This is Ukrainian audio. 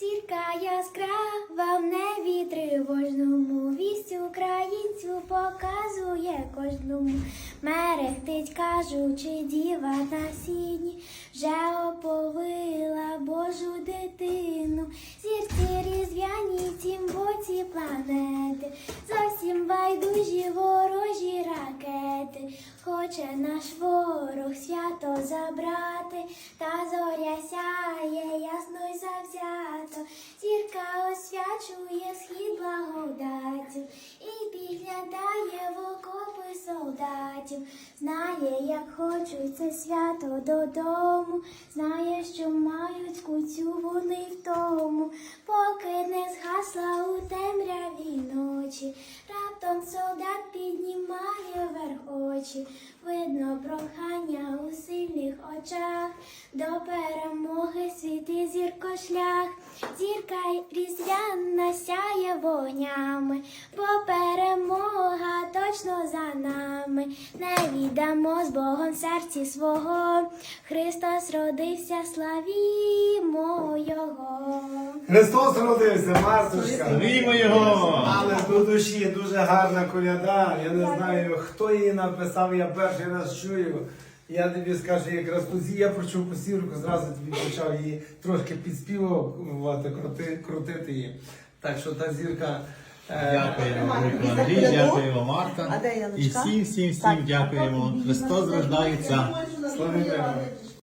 Зірка яскрава в небі тривожному, вість українцю показує кожному. Мерехтить, кажучи, діва на сіні, вже оповила Божу дитину. Зірці різдвяні тім боці планети, зовсім байдужі ворожі ракети. Хоче наш ворог свято забрати, та зоря сяє завзято. Зірка освячує схід благодаттю і підглядає в окопи солдатів. Знає, як хочуть це свято додому, знає, що мають куцю вони в тому, поки не згасла Раптом солдат піднімає вверх очі, видно прохання у сильних очах, до перемоги світи зірко шлях, зірка різдвяна сяє вогнями, бо перемога точно за нами. Не віддамо з Богом серці свого. Христос родився, славімо Його. Христос родився, Мартушка. Славімо його! Але до душі дуже гарна коляда. Я не знаю, хто її написав, я перший раз чую. Я тобі скажу, якраз тут я почув посірку, зразу тобі почав її трошки підспівувати, крути, крутити її. Так що та зірка. Е, Дякуємо, Велико Андрій, дякуємо, Марта. І всім, всім, всім дякуємо. Христос рождається.